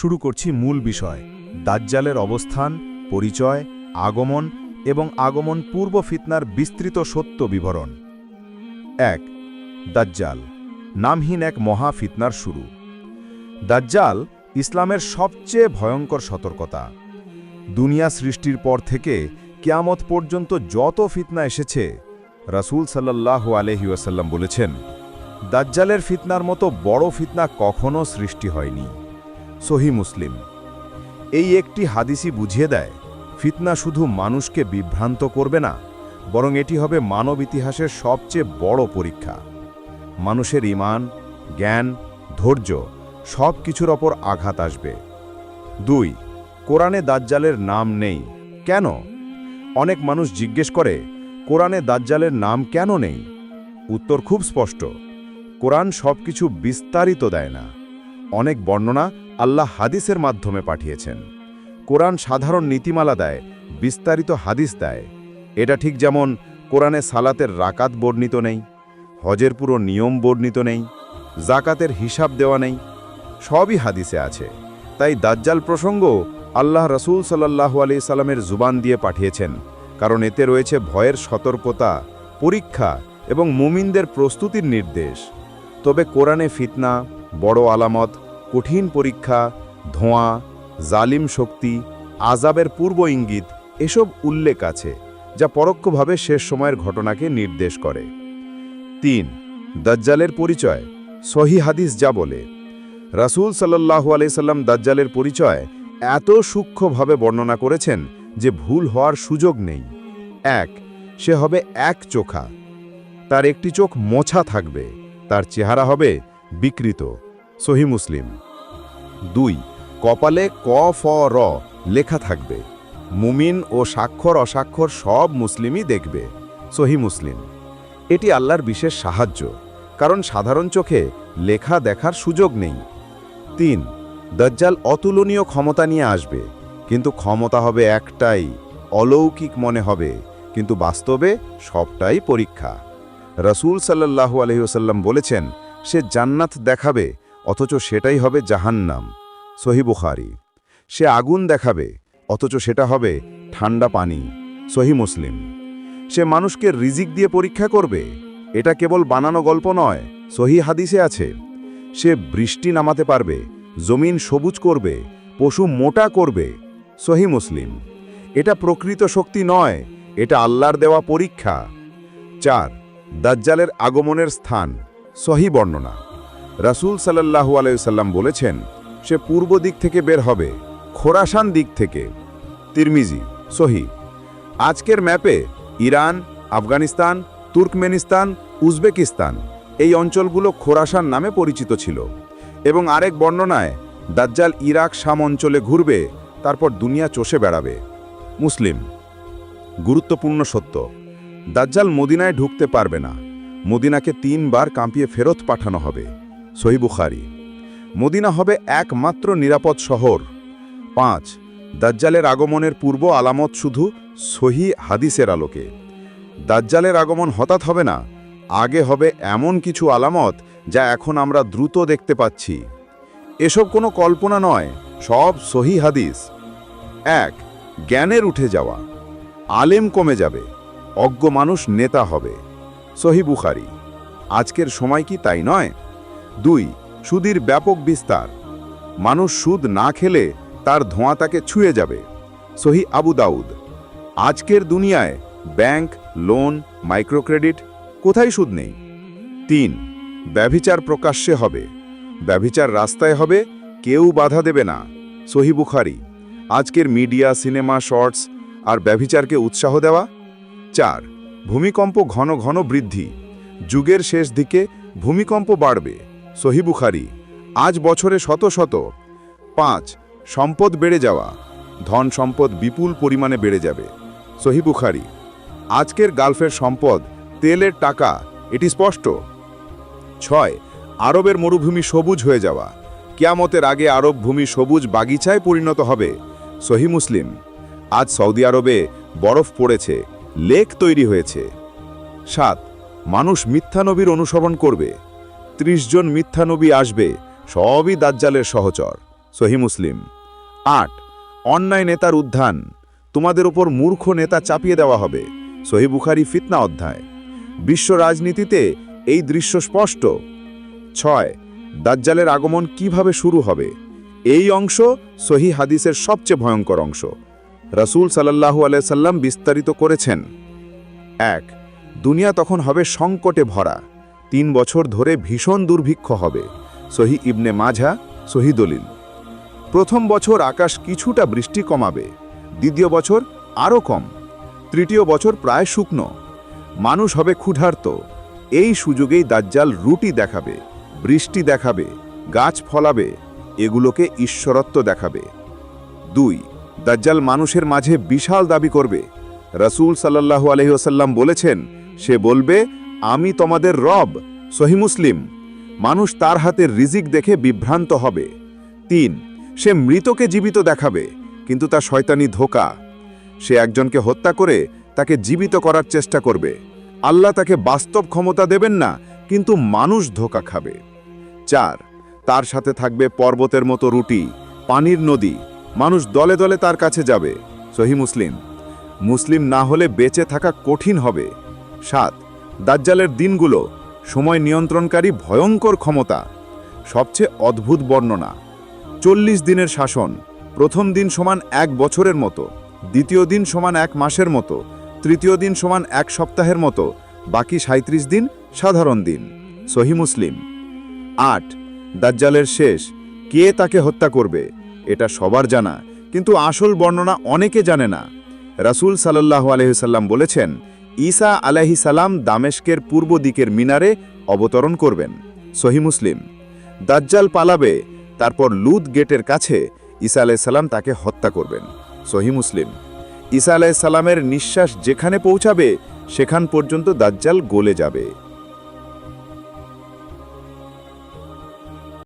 শুরু করছি মূল বিষয়, দাজ্জালের অবস্থান, পরিচয়, আগমন এবং আগমন পূর্ব ফিতনার বিস্তৃত সত্য বিবরণ। এক, দাজ্জাল, নামহীন এক মহা ফিতনার শুরু। দাজ্জাল ইসলামের সবচেয়ে ভয়ঙ্কর সতর্কতা। দুনিয়া সৃষ্টির পর থেকে কিয়ামত পর্যন্ত যত ফিতনা এসেছে, রাসূল সাল্লাল্লাহু আলহি ওয়াসাল্লাম বলেছেন, দাজ্জালের ফিতনার মতো বড় ফিতনা কখনও সৃষ্টি হয়নি। সহি মুসলিম। এই একটি হাদিসি বুঝিয়ে দেয়, ফিতনা শুধু মানুষকে বিভ্রান্ত করবে না, বরং এটি হবে মানব ইতিহাসের সবচেয়ে বড় পরীক্ষা। মানুষের ইমান জ্ঞান, ধৈর্য সব কিছুর ওপর আঘাত আসবে। দুই, কোরআনে দাজ্জালের নাম নেই। কেন? অনেক মানুষ জিজ্ঞেস করে, কোরআনে দাজ্জালের নাম কেন নেই? উত্তর খুব স্পষ্ট, কোরআন সব কিছু বিস্তারিত দেয় না। অনেক বর্ণনা আল্লাহ হাদিসের মাধ্যমে পাঠিয়েছেন। কোরআন সাধারণ নীতিমালা দেয়, বিস্তারিত হাদিস দেয়। এটা ঠিক যেমন কোরআনে সালাতের রাকাত বর্ণিত নেই, হজের পুরো নিয়ম বর্ণিত নেই জাকাতের হিসাব দেওয়া নেই, সবই হাদিসে আছে। তাই দাজ্জাল প্রসঙ্গ আল্লাহ রসুল সাল্লাহু আলি সাল্লামের জুবান দিয়ে পাঠিয়েছেন, কারণ এতে রয়েছে ভয়ের সতর্কতা, পরীক্ষা এবং মুমিনদের প্রস্তুতির নির্দেশ। তবে কোরআনে ফিতনা, বড় আলামত কঠিন পরীক্ষা, ধোঁয়া, জালিম শক্তি আজাবের পূর্ব ইঙ্গিত, এসব উল্লেখ আছে, যা পরোক্ষভাবে শেষ সময়ের ঘটনাকে নির্দেশ করে। তিন, দাজ্জালের পরিচয়, সহি হাদিস যা বলে, রাসূল সাল্লাহু আলাইসাল্লাম দাজ্জালের পরিচয় এত সূক্ষ্মভাবে বর্ণনা করেছেন যে ভুল হওয়ার সুযোগ নেই। এক, সে হবে এক চোখা, তার একটি চোখ মোছা থাকবে, তার চেহারা হবে বিকৃত। সহি মুসলিম। দুই, কপালে ক, ফ, র লেখা থাকবে। মুমিন ও স্বাক্ষর, অস্বাক্ষর সব মুসলিমই দেখবে, সহি মুসলিম। এটি আল্লাহর বিশেষ সাহায্য, কারণ সাধারণ চোখে লেখা দেখার সুযোগ নেই। তিন, দজ্জাল অতুলনীয় ক্ষমতা নিয়ে আসবে, কিন্তু ক্ষমতা হবে একটাই, অলৌকিক মনে হবে, কিন্তু বাস্তবে সবটাই পরীক্ষা। রসুল সাল্লাহু আলহিউসাল্লাম বলেছেন, সে জান্নাত দেখাবে অথচ সেটাই হবে জাহান্নাম। সহি বুখারি। সে আগুন দেখাবে, অথচ সেটা হবে ঠান্ডা পানি। সহি মুসলিম। সে মানুষকে রিজিক দিয়ে পরীক্ষা করবে, এটা কেবল বানানো গল্প নয়, সহি হাদিসে আছে। সে বৃষ্টি নামাতে পারবে, জমিন সবুজ করবে, পশু মোটা করবে, সহি মুসলিম। এটা প্রকৃত শক্তি নয়, এটা আল্লাহর দেওয়া পরীক্ষা। চার, দাজ্জালের আগমনের স্থান, সহি বর্ণনা। রাসূল সাল্লাহু আলাইসাল্লাম বলেছেন, সে পূর্ব দিক থেকে বের হবে, খোরাসান দিক থেকে। তিরমিজি, সহি। আজকের ম্যাপে ইরান, আফগানিস্তান, তুর্কমেনিস্তান, উজবেকিস্তান এই অঞ্চলগুলো খোরাসান নামে পরিচিত ছিল এবং আরেক বর্ণনায়, দাজ্জাল ইরাক শাম অঞ্চলে ঘুরবে, তারপর দুনিয়া চষে বেড়াবে। মুসলিম, গুরুত্বপূর্ণ সত্য, দাজ্জাল মদিনায় ঢুকতে পারবে না, মদিনাকে তিনবার কাঁপিয়ে ফেরত পাঠানো হবে। সহিবুখারি মদিনা হবে একমাত্র নিরাপদ শহর। পাঁচ, দাজ্জালের আগমনের পূর্ব আলামত শুধু সহি হাদিসের আলোকে। দাজ্জালের আগমন হঠাৎ হবে না, আগে হবে এমন কিছু আলামত যা এখন আমরা দ্রুত দেখতে পাচ্ছি। এসব কোনো কল্পনা নয়, সব সহি হাদিস। এক, জ্ঞানের উঠে যাওয়া। আলেম কমে যাবে, অজ্ঞ মানুষ নেতা হবে। সহি বুখারি। আজকের সময় কি তাই নয়? দুই, সুদীর ব্যাপক বিস্তার। মানুষ সুদ না খেলে তার ধোঁয়া তাকে ছুঁয়ে যাবে। সহি আবু দাউদ, আজকের দুনিয়ায় ব্যাংক, লোন, মাইক্রোক্রেডিট কোথায় সুদ নেই? তিন, ব্যভিচার প্রকাশ্যে হবে। ব্যভিচার রাস্তায় হবে, কেউ বাধা দেবে না। সহি বুখারি, আজকের মিডিয়া, সিনেমা, শর্টস আর ব্যভিচারকে উৎসাহ দেওয়া। চার, ভূমিকম্প ঘন ঘন বৃদ্ধি। যুগের শেষ দিকে ভূমিকম্প বাড়বে। সহি বুখারি, আজ বছরে শত শত। পাঁচ, সম্পদ বেড়ে যাওয়া, ধন সম্পদ বিপুল পরিমাণে বেড়ে যাবে। সহি বুখারি, আজকের গালফের সম্পদ, তেলের টাকা, এটি স্পষ্ট। ছয়, আরবের মরুভূমি সবুজ হয়ে যাওয়া, কিয়ামতের আগে আরব ভূমি সবুজ বাগিচায় পরিণত হবে। সহি মুসলিম, আজ সৌদি আরবে বরফ পড়েছে, লেক তৈরি হয়েছে। সাত, মানুষ মিথ্যানবীর অনুসরণ করবে। ত্রিশ জন মিথ্যানবী আসবে, সবই দাজ্জালের সহচর। সহি মুসলিম। আট, অন্যায় নেতার উত্থান। তোমাদের ওপর মূর্খ নেতা চাপিয়ে দেওয়া হবে। সহি বুখারি ফিতনা অধ্যায়। বিশ্ব রাজনীতিতে এই দৃশ্য স্পষ্ট। ছয়, দাজ্জালের আগমন কীভাবে শুরু হবে? এই অংশ সহি হাদিসের সবচেয়ে ভয়ঙ্কর অংশ। রাসূল সাল্লাল্লাহু আলাইসাল্লাম বিস্তারিত করেছেন। এক, দুনিয়া তখন হবে সংকটে ভরা। তিন বছর ধরে ভীষণ দুর্ভিক্ষ হবে। সহি ইবনে মাঝা, সহি দলিল। প্রথম বছর আকাশ কিছুটা বৃষ্টি কমাবে, দ্বিতীয় বছর আরও কম, তৃতীয় বছর প্রায় শুকনো। মানুষ হবে ক্ষুধার্ত। এই সুযোগেই দাজ্জাল রুটি দেখাবে, বৃষ্টি দেখাবে, গাছ ফলাবে, এগুলোকে ঈশ্বরত্ব দেখাবে। দুই, দাজ্জাল মানুষের মাঝে বিশাল দাবি করবে। রাসূল সাল্লাল্লাহু আলাইহি ওয়াসাল্লাম বলেছেন, সে বলবে আমি তোমাদের রব, সহি মুসলিম। মানুষ তার হাতের রিজিক দেখে বিভ্রান্ত হবে। তিন, সে মৃতকে জীবিত দেখাবে, কিন্তু তা শয়তানি ধোকা। সে একজনকে হত্যা করে তাকে জীবিত করার চেষ্টা করবে। আল্লাহ তাকে বাস্তব ক্ষমতা দেবেন না, কিন্তু মানুষ ধোকা খাবে। চার, তার সাথে থাকবে পর্বতের মতো রুটি, পানির নদী। মানুষ দলে দলে তার কাছে যাবে। সহি মুসলিম। মুসলিম না হলে বেঁচে থাকা কঠিন হবে। সাত দাজ্জালের দিনগুলো সময় নিয়ন্ত্রণকারী ভয়ঙ্কর ক্ষমতা, সবচেয়ে অদ্ভুত বর্ণনা। চল্লিশ দিনের শাসন, প্রথম দিন সমান এক বছরের মতো, দ্বিতীয় দিন সমান এক মাসের মতো, তৃতীয় দিন সমান এক সপ্তাহের মতো, বাকি সাঁত্রিশ দিন সাধারণ দিন। সহি মুসলিম। আট, দাজ্জালের শেষ, কে তাকে হত্যা করবে? এটা সবার জানা, কিন্তু আসল বর্ণনা অনেকে জানে না। রাসূল সাল্লাহ আলহিসাল্লাম বলেছেন ঈসা আলাহি সালাম দামেশকের পূর্ব দিকের মিনারে অবতরণ করবেন। সহি মুসলিম। দাজ্জাল পালাবে, তারপর লুদ গেটের কাছে ঈসা আলাইসাল্লাম তাকে হত্যা করবেন। সহি মুসলিম। ঈসা আলাইসাল্লামের নিঃশ্বাস যেখানে পৌঁছাবে, সেখান পর্যন্ত দাজ্জাল গলে যাবে।